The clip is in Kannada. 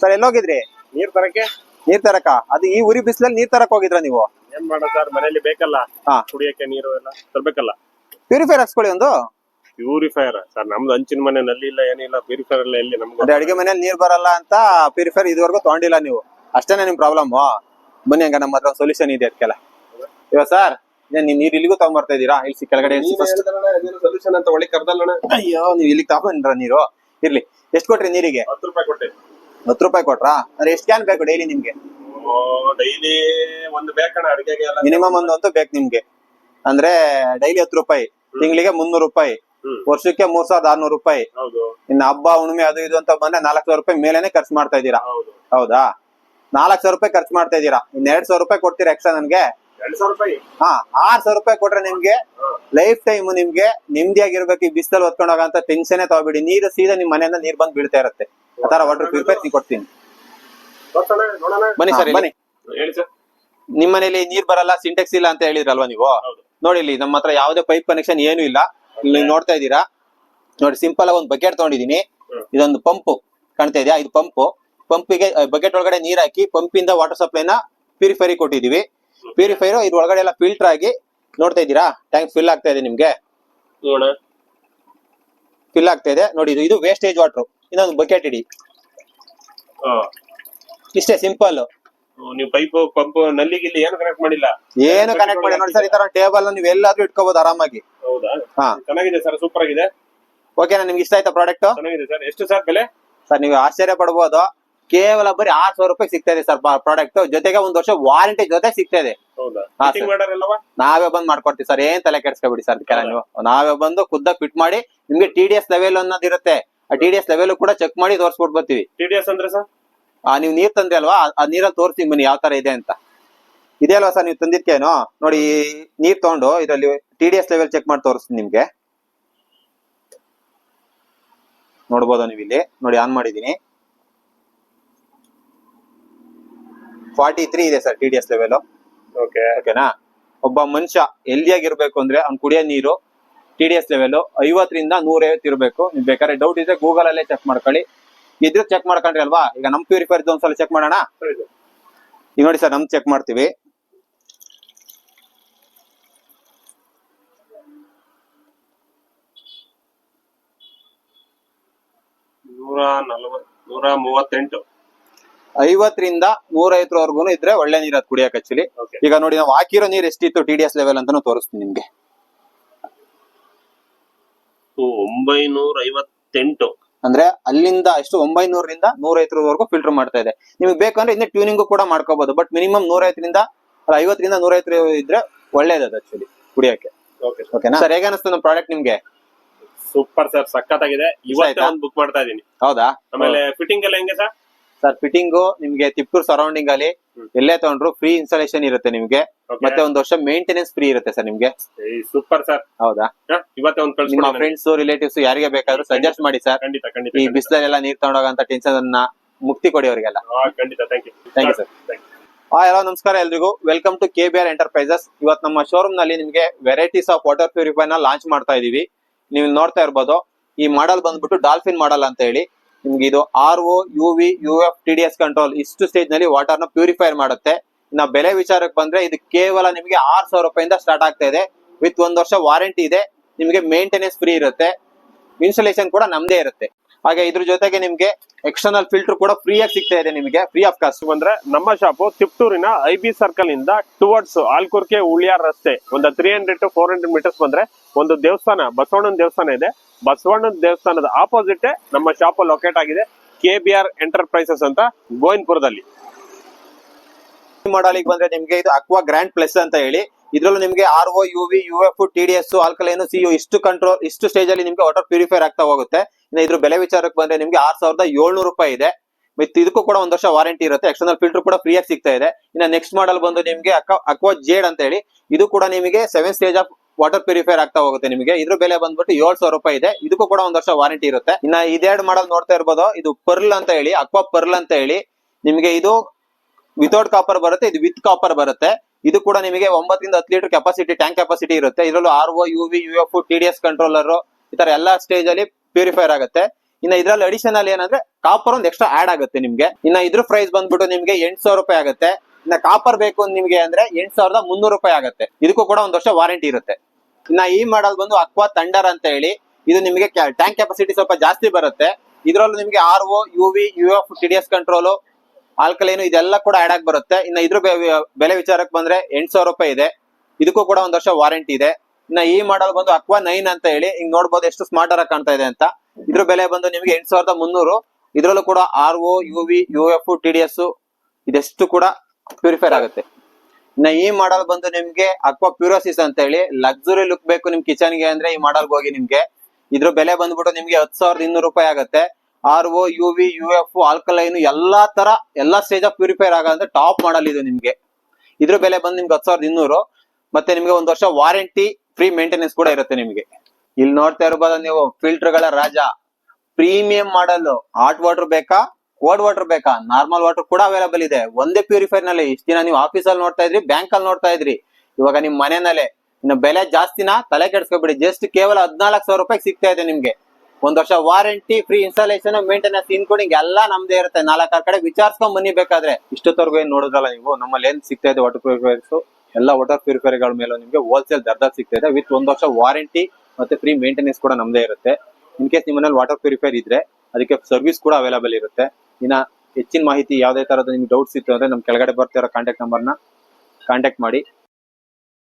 ಸರ್ ಎಲ್ಲೋಗಿದ್ರಿ? ನೀರ್ ತರಕ್ಕೆ? ನೀರ್ ತರಕ? ಅದು ಈ ಉರಿ ಬಿಸಿಲಲ್ಲಿ ನೀರ್ ತರಕ್ ಹೋಗಿದ್ರ ನೀವು? ಏನ್ ಮಾಡೋದು ಸರ್ ಮನೇಲಿ ಬೇಕಲ್ಲ. ಹಾ. ಕುಡಿಯಕ್ಕೆ ನೀರು ಎಲ್ಲ ತರ್ಬೇಕಲ್ಲ. ಪ್ಯೂರಿಫೈರ್ ಹಾಕ್ಸ್ಕೊಳ್ಳಿ ಒಂದು. ಪ್ಯೂರಿಫೈರ್ ಸರ್ ನಮ್ದು ಹಂಚಿನ ಮನೆ ನಲ್ಲಿ ಇಲ್ಲ ಏನಿಲ್ಲ ಪ್ಯೂರಿಫೈರ್ ಎಲ್ಲ ಎಲ್ಲಿ ನಮ್ಗೆ? ಅದೇ ಅಡಿಗೆ ಮನೇಲಿ ನೀರ್ ಬರಲ್ಲ ಅಂತ ಪ್ಯೂರಿಫೈರ್ ಇದುವರೆಗೂ ತಗೊಂಡಿಲ್ಲ ನೀವು. ಅಷ್ಟೇನೆ ನಿಮ್ ಪ್ರಾಬ್ಲಮ್ ಬನ್ನಿ ಹಂಗ ನಮ್ಮ ಹತ್ರ ಸೊಲ್ಯೂಷನ್ ಇದೆ ಅದಕ್ಕೆಲ್ಲ. ಇವಾಗ ಸರ್ ನೀವ್ ನೀರ್ ಇಲ್ಲಿಗೂ ತಗೊಂಡ್ಬರ್ತಾ ಇದೀರಾ ಇಲ್ಲಿ ಕೆಳಗಡೆ ಇಳ್ಸಿ first. ಸೊಲ್ಯೂಷನ್ ಅಂತ ಒಳ್ಳೆ ಕರ್ದಲ್ಲಣ್ಣ. ಅಯ್ಯೋ ನೀವ್ ಇಲ್ಲಿ ತಗೊಂಡ್ರ ನೀರು? ಇರ್ಲಿ. ಎಷ್ಟ್ ಕೊಟ್ರಿ ನೀರಿಗೆ? ಹತ್ತು ರೂಪಾಯಿ ಕೊಟ್ಟೆ. ಹತ್ತು ರೂಪಾಯಿ ಕೊಟ್ರಾ? ಅಂದ್ರೆ ಎಷ್ಟು ಕ್ಯಾನ್ ಬೇಕು ಡೈಲಿ ನಿಮ್ಗೆ? ಡೈಲಿ ಒಂದು ಬೇಕಣ್ಣ ಅಡಿಗೆಗೆ ಎಲ್ಲ ಮಿನಿಮಮ್ ಒಂದು ಅಂತೂ ಬೇಕು ನಿಮ್ಗೆ. ಅಂದ್ರೆ ಡೈಲಿ ಹತ್ತು ರೂಪಾಯಿ ತಿಂಗಳಿಗೆ ಮುನ್ನೂರು ರೂಪಾಯಿ ವರ್ಷಕ್ಕೆ ಮೂರ್ ಸಾವಿರದ ಆರ್ನೂರು ರೂಪಾಯಿ. ಇನ್ನು ಹಬ್ಬ ಹುಣ್ಣಿಮೆ ಅದು ಇದು ಅಂತ ಬಂದ್ರೆ ನಾಲ್ಕು ಸಾವಿರ ರೂಪಾಯಿ ಮೇಲೆನೆ ಖರ್ಚು ಮಾಡ್ತಾ ಇದ್ದೀರಾ? ಹೌದು. ನಾಲ್ಕು ಸಾವಿರ ರೂಪಾಯಿ ಖರ್ಚು ಮಾಡ್ತಾ ಇದ್ದೀರಾ? ಇನ್ ಎರಡ್ ಸಾವಿರ ರೂಪಾಯಿ ಕೊಡ್ತೀರಾ ಎಕ್ಸ್ಟ್ರಾ ನನ್ಗೆ? ಹಾ ಆರ್ ಸಾವಿರ ರೂಪಾಯಿ ಕೊಟ್ರೆ ನಿಮ್ಗೆ ಲೈಫ್ ಟೈಮ್ ನಿಮ್ಗೆ ನೆಮ್ಮದಿಯಾಗಿರ್ಬೇಕು ಈ ಬಿಸಿಲಲ್ಲಿ ಹೊತ್ಕೊಂಡೋಗ ಅಂತ ಟೆನ್ಷನ್ ತಗೋಬೇಡಿ ನೀರು ಸೀದಾ ನಿಮ್ ಮನೆಯಿಂದ ನೀರ್ ಬಂದ್ ಬೀಳ್ತಾ ಇರುತ್ತೆ. ಆತರ ವಾಟರ್ ಪ್ಯೂರಿಫೈರ್ ಕೊಡ್ತೀನಿ. ಬನ್ನಿ ಸರ್, ಬನ್ನಿ ಹೇಳಿ. ಸರ್. ನಿಮ್ ಮನೇಲಿ ನೀರ್ ಬರಲ್ಲ ಸಿಂಟೆಕ್ಸ್ ಇಲ್ಲ ಅಂತ ಹೇಳಿದ್ರಲ್ವಾ ನೀವು? ನೋಡಿ ಇಲ್ಲಿ ನಮ್ಮ ಹತ್ರ ಯಾವುದೇ ಪೈಪ್ ಕನೆಕ್ಷನ್ ಏನು ಇಲ್ಲ. ಇಲ್ಲಿ ನೀವು ನೋಡ್ತಾ ಇದ್ದೀರಾ? ನೋಡಿ ಸಿಂಪಲ್ ಆಗಿ ಒಂದು ಬಕೆಟ್ ತಗೊಂಡಿದೀನಿ ಇದೊಂದು ಪಂಪ್ ಕಾಣ್ತಾ ಇದೆಯಾ? ಇದು ಪಂಪ್ ಪಂಪಿಗೆ ಬಕೆಟ್ ಒಳಗಡೆ ನೀರ್ ಹಾಕಿ ಪಂಪಿಂದ ವಾಟರ್ ಸಪ್ಲೈನ ಪ್ಯೂರಿಫೈರಿ ಕೊಟ್ಟಿದೀವಿ ಪ್ಯೂರಿಫೈರ್ ಇದ್ರ ಒಳಗಡೆ ಎಲ್ಲ ಫಿಲ್ಟರ್ ಆಗಿ ನೋಡ್ತಾ ಇದ್ದೀರಾ? ಟ್ಯಾಂಕ್ ಫಿಲ್ ಆಗ್ತಾ ಇದೆ ನಿಮ್ಗೆ. ನೋಡ ಫಿಲ್ ಆಗ್ತಾ ಇದೆ. ನೋಡಿ ಇದು ಇದು ವೇಸ್ಟೇಜ್ ವಾಟರ್ ಇನ್ನೊಂದು ಬಕೆಟ್ ಇಡಿ. ಇಷ್ಟೇ ಸಿಂಪಲ್ ನೀವು ಪೈಪ್ ಪಂಪ್ನಲ್ಲಿ ಗಿಲ್ಲಿ ಏನು ಕನೆಕ್ಟ್ ಮಾಡಿಲ್ಲ? ಏನು ಕನೆಕ್ಟ್ ಮಾಡಿ ನೋಡಿ ಸರ್ ಈ ತರ ಟೇಬಲ್ ನೀವು ಎಲ್ಲಾದ್ರೂ ಇಟ್ಕೋಬಹುದು ಆರಾಮಾಗಿ. ಹೌದಾ? ಹಾ. ಚೆನ್ನಾಗಿದೆ ಸರ್ ಸೂಪರ್ ಆಗಿದೆ. ಓಕೆನಾ ನಿಮ್ಗೆ ಇಷ್ಟ ಆಯ್ತಾ ಪ್ರಾಡಕ್ಟ್ ಚೆನ್ನಾಗಿದೆ ಸರ್. ಎಷ್ಟು ಸರ್ ಬೆಲೆ? ಸರ್ ನೀವು ಆಶ್ಚರ್ಯ ಪಡ್ಬೋದು. ಕೇವಲ ಬರೀ ಆರ್ ಸಾವಿರ ರೂಪಾಯಿ ಸಿಗ್ತಾ ಇದೆ ಸರ್ ಪ್ರಾಡಕ್ಟ್ ಜೊತೆಗೆ ಒಂದ್ ವರ್ಷ ವಾರಂಟಿ ಜೊತೆ ಸಿಗ್ತಾ ಇದೆ. ಹೌದಾ? ಹಾ, ಫಿಟ್ಟಿಂಗ್ sir. ಮಾಡಾರಲ್ಲವಾ ನಾವೇ ಬಂದ್ ಮಾಡ್ಕೊಡ್ತೀವಿ ಸರ್. ಏನ್ ತಲೆ ಕೆಡ್ಸ್ಕೊಬಿಡಿ ಸರ್ ಅದಕ್ಕೆಲ್ಲ ನೀವು. ನಾವೇ ಬಂದು ಖುದ್ದ ಫಿಟ್ ಮಾಡಿ ನಿಮ್ಗೆ ಟಿ ಡಿ ಎಸ್ ಲೆವೆಲ್ ಅನ್ನೋದು ಇರುತ್ತೆ ಟಿ ಡಿ ಎಸ್ ಲೆವೆಲ್ ಕೂಡ ಚೆಕ್ ಮಾಡಿ ತೋರಿಸ್ಬಿಟ್ಟು ಬರ್ತೀವಿ. ಟಿ ಡಿ ಎಸ್ ಅಂದ್ರೆ ಸರ್ ಆ ನೀವು ನೀರ್ ತಂದ್ರಿ ಅಲ್ವಾ? ಆ- ನೀರಲ್ಲಿ ತೋರಿಸ್ತೀವಿ ಬನ್ನಿ ಯಾವ ತರ ಇದೆ ಅಂತ. ಇದೆ ಅಲ್ವಾ ಸರ್ ನೀವು ತಂದಿದ್ಕೇನು ನೋಡಿ ನೀರ್ ತಗೊಂಡು ಇದರಲ್ಲಿ T D S level check ಮಾಡಿ ತೋರಿಸ್ತೀನಿ ನಿಮ್ಗೆ. ನೋಡ್ಬೋದು ನೀವು ಇಲ್ಲಿ ನೋಡಿ ಆನ್ ಮಾಡಿದೀನಿ ಫಾರ್ಟಿ ತ್ರೀ ಇದೆ sir T D S level okay ಓಕೆನಾ ಒಬ್ಬ ಮನುಷ್ಯ ಹೆಲ್ದಿಯಾಗಿರ್ಬೇಕು ಅಂದ್ರೆ ಅವ್ನು ಕುಡಿಯೋ ನೀರು ಟಿ ಡಿ ಎಸ್ ಲೆವೆಲ್ ಐವತ್ತರಿಂದ ನೂರೈವತ್ತು ಇರಬೇಕು. ನೀವು ಬೇಕಾದ್ರೆ ಡೌಟ್ ಇದ್ರೆ ಗೂಗಲ್ ಅಲ್ಲೇ ಚೆಕ್ ಮಾಡ್ಕೊಳ್ಳಿ. ಇದ್ರೆ ಚೆಕ್ ಮಾಡ್ಕೊಂಡ್ರಿ ಅಲ್ವಾ? ಈಗ ನಮ್ ಪ್ಯೂರಿಫೈರ್ ಒಂದ್ಸಲ ಚೆಕ್ ಮಾಡೋಣ? ಈಗ ನೋಡಿ ಸರ್ ನಮ್ ಚೆಕ್ ಮಾಡ್ತೀವಿ. ಐವತ್ತರಿಂದ ನೂರೈವತ್ತರವರೆಗೂ ಇದ್ರೆ ಒಳ್ಳೆ ನೀರ್ ಅದು ಕುಡಿಯಕ್ ಆಕ್ಚುಲಿ ಈಗ ನೋಡಿ ನಾವು ಹಾಕಿರೋ ನೀರ್ ಎಷ್ಟಿತ್ತು ಟಿ ಡಿ ಎಸ್ ಲೆವೆಲ್ ಅಂತಾನು ತೋರಿಸ್ತೀನಿ ನಿಮ್ಗೆ. ಒಂಬೈನೂರ ಐವತ್ತೆಂಟು ಅಂದ್ರೆ ಅಲ್ಲಿಂದ ಎಷ್ಟು? ಒಂಬೈನೂರರಿಂದ ನೂರೈವತ್ತರವರೆಗೂ ಫಿಲ್ಟರ್ ಮಾಡ್ತಾ ಇದೆ. ನಿಮ್ಗೆ ಬೇಕಂದ್ರೆ ಇನ್ನೇ ಟ್ಯೂನಿಂಗ್ ಕೂಡ ಮಾಡ್ಕೋಬಹುದು ಬಟ್ ಮಿನಿಮಮ್ ನೂರೈವತ್ತರಿಂದ ಐವತ್ತರಿಂದ ನೂರೈವತ್ತು ಇದ್ರೆ ಒಳ್ಳೇದದು ಆಕ್ಚುಲಿ ಕುಡಿಯೋಕೆ. ಓಕೆ ಓಕೆನಾ ಸರ್ ಹೇಗೆ ಅನಿಸ್ತು ನಮ್ಮ ಪ್ರಾಡಕ್ಟ್ ನಿಮ್ಗೆ? ಸೂಪರ್ ಸರ್ ಸಖತ್ತಾಗಿದೆ. ಇವತ್ತೇ? ಒಂದು ಬುಕ್ ಮಾಡ್ತಾ ಇದೀನಿ. ಹೌದಾ? ಆಮೇಲೆ ಫಿಟ್ಟಿಂಗ್ ಎಲ್ಲ ಹೆಂಗೆ ಸರ್ ಸರ್ ಫಿಟ್ಟಿಂಗು ನಿಮ್ಗೆ ತಿಪ್ಪೂರ್ ಸರೌಂಡಿಂಗ್ ಅಲ್ಲಿ. ಎಲ್ಲೇ ತಗೊಂಡ್ರು ಫ್ರೀ ಇನ್ಸ್ಟಾಲೇಷನ್ ಇರುತ್ತೆ ನಿಮ್ಗೆ. ಮತ್ತೆ ಒಂದ್ ವರ್ಷ ಮೇಂಟೆನೆನ್ಸ್ ಫ್ರೀ ಇರುತ್ತೆ ಸರ್ ನಿಮ್ಗೆ. ಸೂಪರ್ ಸರ್ ಹೌದಾ? ಇವತ್ತೇ ಒಂದು ನಿಮ್ಮ ಫ್ರೆಂಡ್ಸ್ ರಿಲೇಟಿವ್ಸ್ ಯಾರಿಗೆ ಬೇಕಾದ್ರೂ ಸಜೆಸ್ಟ್ ಮಾಡಿ ಸರ್ ಖಂಡಿತ ಖಂಡಿತ ಈ. ಬಿಸಿಲಲ್ಲೆಲ್ಲ ನೀರ್ ತಗೊಂಡೋಗಂತ ಟೆನ್ಷನ್ ಅನ್ನ ಮುಕ್ತಿ ಕೊಡಿ ಅವರಿಗೆಲ್ಲ. ಖಂಡಿತ ಥ್ಯಾಂಕ್ ಯು. ಹಾ ಎಲ್ಲ ನಮಸ್ಕಾರ ಎಲ್ರಿಗೂ. Welcome to K B R enterprises ಇವತ್ತು ನಮ್ಮ ಶೋರೂಮ್ನಲ್ಲಿ ನಿಮಗೆ ವೆರೈಟೀಸ್ ಆಫ್ ವಾಟರ್ ಪ್ಯೂರಿಫೈ ನ ಲಾಂಚ್ ಮಾಡ್ತಾ ಇದೀವಿ. ನೀವು ನೋಡ್ತಾ ಇರ್ಬೋದು ಈ ಮಾಡಲ್ ಬಂದ್ಬಿಟ್ಟು ಡಾಲ್ಫಿನ್ ಮಾಡಲ್ ಅಂತ ಹೇಳಿ ನಿಮ್ಗೆ ಇದು R O U V U F T D S control ಇಷ್ಟು ಸ್ಟೇಜ್ನಲ್ಲಿ ವಾಟರ್ನ ಪ್ಯೂರಿಫೈ ಮಾಡುತ್ತೆ. ಇನ್ನ ಬೆಲೆ ವಿಚಾರಕ್ಕೆ ಬಂದ್ರೆ ಇದು ಕೇವಲ ನಿಮಗೆ ಆರ್ ಸಾವಿರ ರೂಪಾಯಿಂದ ಸ್ಟಾರ್ಟ್ ಆಗ್ತಾ ಇದೆ. ವಿತ್ ಒಂದ್ ವರ್ಷ ವಾರಂಟಿ ಇದೆ, ನಿಮಗೆ ಮೇಂಟೆನೆನ್ಸ್ ಫ್ರೀ ಇರುತ್ತೆ. ಇನ್ಸ್ಟಾಲೇಷನ್ ಕೂಡ ನಮ್ದೇ ಇರುತ್ತೆ. ಹಾಗೆ ಇದ್ರ ಜೊತೆಗೆ ನಿಮ್ಗೆ ಎಕ್ಸ್ಟರ್ನಲ್ ಫಿಲ್ಟರ್ ಕೂಡ ಫ್ರೀ ಆಗಿ ಸಿಗ್ತಾ ಇದೆ ನಿಮಗೆ ಫ್ರೀ ಆಫ್ ಕಾಸ್ಟ್ ಬಂದ್ರೆ ನಮ್ಮ ಶಾಪ್ ತಿಪ್ಟೂರಿನ ಐ ಬಿ ಸರ್ಕಲ್ ಇಂದ ಟುವರ್ಡ್ಸ್ ಆಲ್ಕುರ್ಕೆ ಉಳಿಯಾರ್ ರಸ್ತೆ, ಒಂದು three hundred to four hundred meters ಬಂದ್ರೆ ಒಂದು ದೇವಸ್ಥಾನ, ಬಸವಣ್ಣನ ದೇವಸ್ಥಾನ ಇದೆ. ಬಸವಣ್ಣನ ದೇವಸ್ಥಾನದ ಆಪೋಸಿಟ್ ನಮ್ಮ ಶಾಪ್ ಲೊಕೇಟ್ ಆಗಿದೆ ಕೆ ಬಿ ಆರ್ ಎಂಟರ್ಪ್ರೈಸಸ್ ಅಂತ ಗೋವಿಂದಪುರದಲ್ಲಿ. ಮಾಡಲಿಗೆ ಬಂದ್ರೆ ನಿಮ್ಗೆ ಇದು ಅಕ್ವಾ ಗ್ರ್ಯಾಂಡ್ ಪ್ಲಸ್ ಅಂತ ಹೇಳಿ. ಇದ್ರಲ್ಲೂ ನಿಮಗೆ R O U V U F T D S alkaline C U ಇಷ್ಟು ಕಂಟ್ರೋಲ್ ಇಷ್ಟು ಸ್ಟೇಜ್ ಅಲ್ಲಿ ನಿಮ್ಗೆ ವಾಟರ್ ಪ್ಯೂರಿಫೈರ್ ಆಗ್ತಾ ಹೋಗುತ್ತೆ. ಇನ್ನು ಇದ್ರ ಬೆಲೆ ವಿಚಾರಕ್ಕೆ ಬಂದ್ರೆ ನಿಮ್ಗೆ ಆರ್ ಸಾವಿರದ ಏಳ್ನೂರು ರೂಪಾಯಿ ಇದೆ. ವಿತ್ ಇದಕ್ಕೂ ಕೂಡ ಒಂದ್ ವರ್ಷ ವಾರಂಟಿ ಇರುತ್ತೆ. ಎಕ್ಸ್ಟರ್ನಲ್ ಫಿಲ್ಟರ್ ಕೂಡ ಫ್ರೀ ಆಗಿ ಸಿಗ್ತಾ ಇದೆ. ಇನ್ನ ನೆಕ್ಸ್ಟ್ ಮಾಡಲ್ ಬಂದು ನಿಮಗೆ ಅಕ್ವಾ ಜೇಡ್ ಅಂತ ಹೇಳಿ. ಇದು ಕೂಡ ನಿಮಗೆ seven stage of water purifier ಆಗ್ತಾ ಹೋಗುತ್ತೆ ನಿಮಗೆ. ಇದ್ರ ಬೆಲೆ ಬಂದ್ಬಿಟ್ಟು ಏಳ್ ಸಾವಿರ ರೂಪಾಯಿ ಇದೆ. ಇದಕ್ಕೂ ಕೂಡ ಒಂದ್ ವರ್ಷ ವಾರಂಟಿ ಇರುತ್ತೆ. ಇನ್ನ ಇದೆರಡು ಮಾಡಲ್ ನೋಡ್ತಾ ಇರ್ಬೋದು, ಇದು ಪರ್ಲ್ ಅಂತ ಹೇಳಿ, ಅಕ್ವಾ ಪರ್ಲ್ ಅಂತ ಹೇಳಿ, ನಿಮಗೆ ಇದು ವಿತೌಟ್ ಕಾಪರ್ ಬರುತ್ತೆ, ಇದು ವಿತ್ ಕಾಪರ್ ಬರುತ್ತೆ. ಇದು ಕೂಡ ನಿಮಗೆ ಒಂಬತ್ತರಿಂದ ಹತ್ತು ಲೀಟರ್ ಕೆಪಾಸಿಟಿ ಟ್ಯಾಂಕ್ ಕೆಪಾಸಿಟಿ ಇರುತ್ತೆ. ಇದರಲ್ಲೂ R O U V U F T controller ಈ ತರ ಎಲ್ಲಾ ಸ್ಟೇಜ್ ಅಲ್ಲಿ ಪ್ಯೂರಿಫೈರ್ ಆಗುತ್ತೆ. ಇನ್ನ ಇದ್ರಲ್ಲಿ ಅಡಿಷನಲ್ ಏನಂದ್ರೆ ಕಾಪರ್ ಒಂದು ಎಕ್ಸ್ಟ್ರಾ ಆಡ್ ಆಗುತ್ತೆ ನಿಮ್ಗೆ. ಇನ್ನ ಇದ್ರ ಪ್ರೈಸ್ ಬಂದ್ಬಿಟ್ಟು ನಿಮ್ಗೆ ಎಂಟು ಸಾವಿರ ರೂಪಾಯಿ ಆಗುತ್ತೆ. ಇನ್ನ ಕಾಪರ್ ಬೇಕು ನಿಮ್ಗೆ ಅಂದ್ರೆ ಎಂಟ್ ಸಾವಿರದ ಮುನ್ನೂರು ರೂಪಾಯಿ ಆಗುತ್ತೆ. ಇದಕ್ಕೂ ಕೂಡ ಒಂದ್ ವರ್ಷ ವಾರಂಟಿ ಇರುತ್ತೆ. ಇನ್ನ ಈ ಮಾಡಲ್ ಬಂದು ಅಕ್ವಾ ತಂಡರ್ ಅಂತ ಹೇಳಿ, ಇದು ನಿಮಗೆ ಟ್ಯಾಂಕ್ ಕೆಪಾಸಿಟಿ ಸ್ವಲ್ಪ ಜಾಸ್ತಿ ಬರುತ್ತೆ. ಇದರಲ್ಲೂ ನಿಮಗೆ R O U V U F T D S control alkaline ಇದೆಲ್ಲ ಕೂಡ ಆಡ್ ಆಗಿ ಬರುತ್ತೆ. ಇನ್ನ ಇದ್ರ ಬೆಲೆ ವಿಚಾರಕ್ಕೆ ಬಂದ್ರೆ ಎಂಟ್ ಸಾವಿರ ರೂಪಾಯಿ ಇದೆ. ಇದಕ್ಕೂ ಕೂಡ ಒಂದ್ ವರ್ಷ ವಾರಂಟಿ ಇದೆ. ಇನ್ನ ಈ ಮಾಡಲ್ ಬಂದು ಅಕ್ವಾ ನೈನ್ ಅಂತ ಹೇಳಿ, ಹಿಂಗ್ ನೋಡ್ಬೋದು ಎಷ್ಟು ಸ್ಮಾರ್ಟ್ ಆಗಿ ಕಾಣ್ತಾ ಇದೆ ಅಂತ. ಇದ್ರ ಬೆಲೆ ಬಂದು ನಿಮಗೆ ಎಂಟು ಸಾವಿರದ ಮುನ್ನೂರು. ಇದ್ರಲ್ಲೂ ಕೂಡ R O U V U F T D S ಇದೆಷ್ಟು ಕೂಡ ಪ್ಯೂರಿಫೈರ್ ಆಗುತ್ತೆ. ಇನ್ನ ಈ ಮಾಡಲ್ ಬಂದು ನಿಮ್ಗೆ ಅಕ್ವಾ ಪ್ಯೂರೋಸಿಸ್ ಅಂತ ಹೇಳಿ ಲಕ್ಸುರಿ ಲುಕ್ ಬೇಕು ನಿಮ್ ಕಿಚನ್ಗೆ ಅಂದ್ರೆ ಈ ಮಾಡಲ್ ಹೋಗಿ ನಿಮ್ಗೆ. ಇದ್ರ ಬೆಲೆ ಬಂದ್ಬಿಟ್ಟು ನಿಮ್ಗೆ ಹತ್ತು ಸಾವಿರದ ಇನ್ನೂರು ರೂಪಾಯಿ ಆಗುತ್ತೆ. R O U V U F alkaline ಎಲ್ಲಾ ತರ ಎಲ್ಲಾ ಸ್ಟೇಜ್ ಆಫ್ ಪ್ಯೂರಿಫೈರ್ ಆಗಂದ್ರೆ ಟಾಪ್ ಮಾಡಲ್ ಇದು ನಿಮ್ಗೆ. ಇದ್ರ ಬೆಲೆ ಬಂದು ನಿಮ್ಗೆ ಹತ್ ಸಾವಿರದ ಇನ್ನೂರು. ಮತ್ತೆ ನಿಮ್ಗೆ ಒಂದ್ ವರ್ಷ ವಾರಂಟಿ ಫ್ರೀ ಮೇಂಟೆನೆನ್ಸ್ ಕೂಡ ಇರುತ್ತೆ ನಿಮ್ಗೆ. ಇಲ್ಲಿ ನೋಡ್ತಾ ಇರ್ಬೋದು ನೀವು ಫಿಲ್ಟರ್ಗಳ ರಾಜ. ಪ್ರೀಮಿಯಂ ಮಾಡಲ್ ಹಾಟ್ ವಾಟರ್ ಬೇಕಾ? ಕೋಲ್ಡ್ ವಾಟರ್ ಬೇಕಾ? ನಾರ್ಮಲ್ ವಾಟರ್ ಕೂಡ ಅವೈಲೇಬಲ್ ಇದೆ. ಒಂದೇ ಪ್ಯೂರಿಫೈರ್ನಲ್ಲಿ ಇಷ್ಟ ದಿನ ನೀವು ಆಫೀಸ್ ಅಲ್ಲಿ ನೋಡ್ತಾ ಇದ್ರಿ ಬ್ಯಾಂಕ್ ಅಲ್ಲಿ ನೋಡ್ತಾ ಇದ್ರಿ. ಇವಾಗ ನಿಮ್ ಮನೆಯಲ್ಲೇ, ಇನ್ನು ಬೆಲೆ ಜಾಸ್ತಿನ? ತಲೆ ಕೆಡ್ಸ್ಕೊಬಿಡಿ. ಜಸ್ಟ್ ಕೇವಲ ಹದಿನಾಲ್ಕು ಸಾವಿರ ರೂಪಾಯಿ ಸಿಗ್ತಾ ಇದೆ ನಿಮ್ಗೆ. ಒಂದ್ ವರ್ಷ warranty free installation maintenance including ಎಲ್ಲ ನಮ್ದೇ ಇರುತ್ತೆ. ನಾಲ್ಕಾರು ಕಡೆ ವಿಚಾರಿಸ್ಕೊಂಡ್ ಬನ್ನಿ ಬೇಕಾದ್ರೆ. ಇಷ್ಟೊತ್ತವರೆಗೂ ಏನ್ ನೋಡಿದ್ರಲ್ಲ ನೀವು? ನಮ್ಮಲ್ಲಿ ಏನ್ ಸಿಗ್ತಾ ಇದೆ ವಾಟರ್ ಪ್ಯೂರಿಫೈರ್ಸ್ ಎಲ್ಲ ವಾಟರ್ ಪ್ಯೂರಿಫೈರ್ಗಳ ಮೇಲೆ ನಿಮ್ಗೆ ಹೋಲ್ಸೇಲ್ ದರ್ದಾಗ ಸಿಗ್ತಾ ಇದೆ. ವಿತ್ ಒಂದ್ ವರ್ಷ ವಾರಂಟಿ ಮತ್ತೆ ಫ್ರೀ ಮೇಂಟೆನೆನ್ಸ್ ಕೂಡ ನಮ್ದೇ ಇರುತ್ತೆ. ಇನ್ ಕೇಸ್ ನಿಮ್ಮನೇಲಿ ವಾಟರ್ ಪ್ಯೂರಿಫೈರ್ ಇದ್ರೆ, ಅದಕ್ಕೆ ಸರ್ವಿಸ್ ಕೂಡ ಅವೈಲೇಬಲ್ ಇರುತ್ತೆ. ಇನ್ನ ಹೆಚ್ಚಿನ ಮಾಹಿತಿ ಯಾವ್ದೇ ತರದ ನಿಮ್ಗೆ ಡೌಟ್ಸ್ ಇತ್ತು ಅಂದ್ರೆ ನಮ್ ಕೆಳಗಡೆ ಬರ್ತಿರೋ ಕಾಂಟ್ಯಾಕ್ಟ್ ನಂಬರ್ನ ಕಾಂಟ್ಯಾಕ್ಟ್ ಮಾಡಿ.